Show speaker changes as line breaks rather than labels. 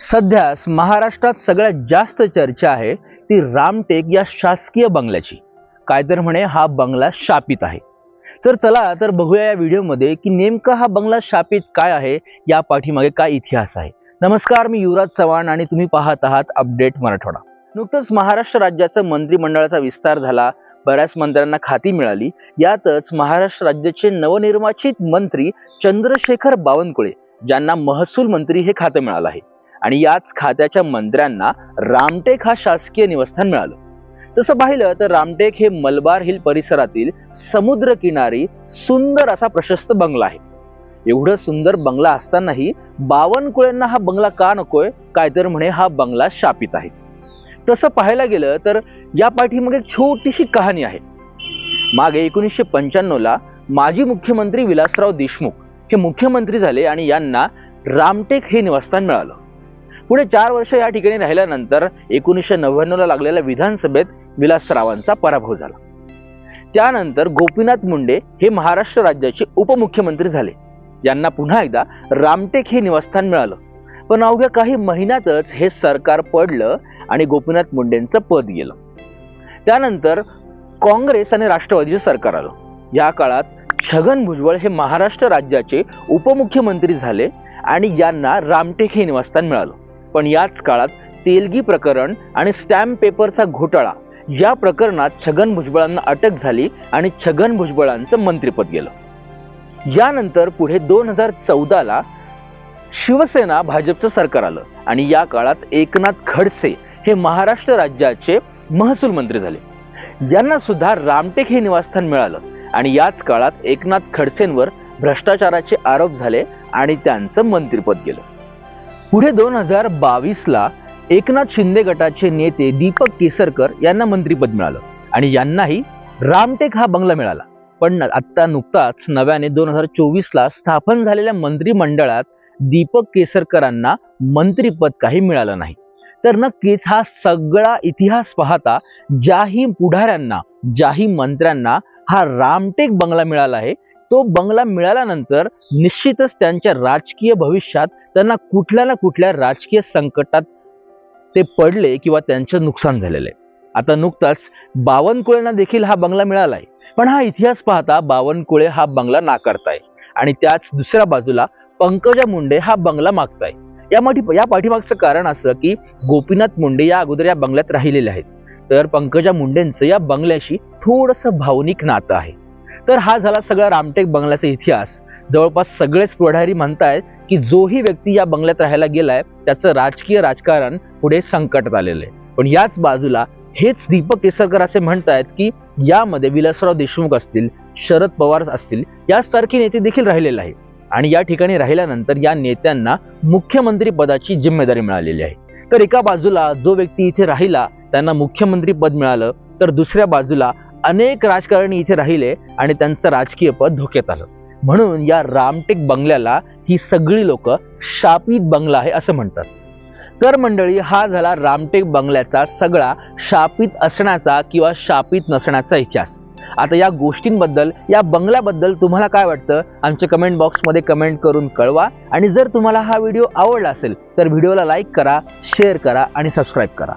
सध्यास महाराष्ट्रात सगळ्यात जास्त चर्चा आहे ती रामटेक या शासकीय बंगल्याची. काय तर म्हणे हा बंगला शापित आहे. तर चला तर बघूया या व्हिडिओमध्ये की नेमका हा बंगला शापित काय आहे या पाठीमागे काय इतिहास आहे. नमस्कार मी युवराज चव्हाण आणि तुम्ही पाहत आहात अपडेट मराठवाडा. नुकतंच महाराष्ट्र राज्याचं मंत्रिमंडळाचा विस्तार झाला बऱ्याच मंत्र्यांना खाती मिळाली. यातच महाराष्ट्र राज्याचे नवनिर्वाचित मंत्री चंद्रशेखर बावनकुळे ज्यांना महसूल मंत्री हे खातं मिळालं आहे. आणि याच खात्याच्या मंत्र्यांना रामटेक हा शासकीय निवासस्थान मिळालं. तसं पाहिलं तर रामटेक हे मलबार हिल परिसरातील समुद्र किनारी सुंदर असा प्रशस्त बंगला आहे. एवढं सुंदर बंगला असतानाही बावनकुळ्यांना हा बंगला का नकोय काय तर म्हणे हा बंगला शापित आहे. तसं पाहायला गेलं तर या पाठीमागे एक छोटीशी कहाणी आहे. मागे एकोणीसशे पंच्याण्णवला माजी मुख्यमंत्री विलासराव देशमुख हे मुख्यमंत्री झाले आणि यांना रामटेक हे निवासस्थान मिळालं. पुढे चार वर्ष या ठिकाणी राहिल्यानंतर एकोणीसशे नव्याण्णवला लागलेल्या विधानसभेत विलासरावांचा पराभव झाला. त्यानंतर गोपीनाथ मुंडे हे महाराष्ट्र राज्याचे उपमुख्यमंत्री झाले. यांना पुन्हा एकदा रामटेक हे निवासस्थान मिळालं. पण अवघ्या काही महिन्यातच हे सरकार पडलं आणि गोपीनाथ मुंडेंचं पद गेलं. त्यानंतर काँग्रेस आणि राष्ट्रवादीचं सरकार आलं. या काळात छगन भुजबळ हे महाराष्ट्र राज्याचे उपमुख्यमंत्री झाले आणि यांना रामटेक हे निवासस्थान मिळालं. पण याच काळात तेलगी प्रकरण आणि स्टॅम्प पेपरचा घोटाळा या प्रकरणात छगन भुजबळांना अटक झाली आणि छगन भुजबळांचं मंत्रिपद गेलं. यानंतर पुढे दोन हजार चौदाला शिवसेना भाजपचं सरकार आलं आणि या काळात एकनाथ खडसे हे महाराष्ट्र राज्याचे महसूल मंत्री झाले. यांना सुद्धा रामटेक हे निवासस्थान मिळालं आणि याच काळात एकनाथ खडसेंवर भ्रष्टाचाराचे आरोप झाले आणि त्यांचं मंत्रिपद गेलं. पुढे दोन हजार बावीसला एकनाथ शिंदे गटाचे नेते दीपक केसरकर यांना मंत्रीपद मिळालं. आणि यांनाही रामटेक हा बंगला मिळाला. पण आता नुकताच नव्याने दोन हजार चोवीसला स्थापन झालेल्या मंत्रिमंडळात दीपक केसरकरांना मंत्रीपद काही मिळालं नाही. तर नक्कीच हा सगळा इतिहास पाहता ज्याही पुढाऱ्यांना ज्याही मंत्र्यांना हा रामटेक बंगला मिळाला आहे तो बंगला मिळाल्यानंतर निश्चितच त्यांच्या राजकीय भविष्यात त्यांना कुठल्या ना कुठल्या राजकीय संकटात ते पडले किंवा त्यांचं नुकसान झालेलं आहे. आता नुकताच बावनकुळेंना देखील हा बंगला मिळाला आहे पण हा इतिहास पाहता बावनकुळे हा बंगला नाकारताय. आणि त्याच दुसऱ्या बाजूला पंकजा मुंडे हा बंगला मागताय. या माठी या पाठीमागचं कारण असं की गोपीनाथ मुंडे या अगोदर या बंगल्यात राहिलेले आहेत. तर पंकजा मुंडेंचं या बंगल्याशी थोडंसं भावनिक नातं आहे. तर हा झाला सगळा रामटेक बंगल्याचा इतिहास. जवळपास सगळेच पुढारी म्हणतायत की जोही व्यक्ती या बंगल्यात राहायला गेलाय त्याचं राजकीय राजकारण पुढे संकटात आलेलं आहे. पण याच बाजूला हेच दीपक केसरकर असे म्हणतायत की यामध्ये विलासराव देशमुख असतील शरद पवार असतील यासारखे नेते देखील राहिलेले आहेत. आणि या ठिकाणी राहिल्यानंतर या नेत्यांना मुख्यमंत्री पदाची जिम्मेदारी मिळालेली आहे. तर एका बाजूला जो व्यक्ती इथे राहिला त्यांना मुख्यमंत्री पद मिळालं तर दुसऱ्या बाजूला अनेक राजकारणी इथे राहिले आणि त्यांचं राजकीय पद धोक्यात आलं. म्हणून या रामटेक बंगल्याला ही सगळी लोक शापित बंगला आहे असं म्हणतात. तर मंडळी हा झाला रामटेक बंगल्याचा सगळा शापित असण्याचा किंवा शापित नसण्याचा इतिहास. आता या गोष्टींबद्दल या बंगल्याबद्दल तुम्हाला काय वाटतं? आमच्या कमेंट बॉक्समध्ये कमेंट करून कळवा. आणि जर तुम्हाला हा व्हिडिओ आवडला असेल तर व्हिडिओला लाईक करा शेअर करा आणि सबस्क्राईब करा.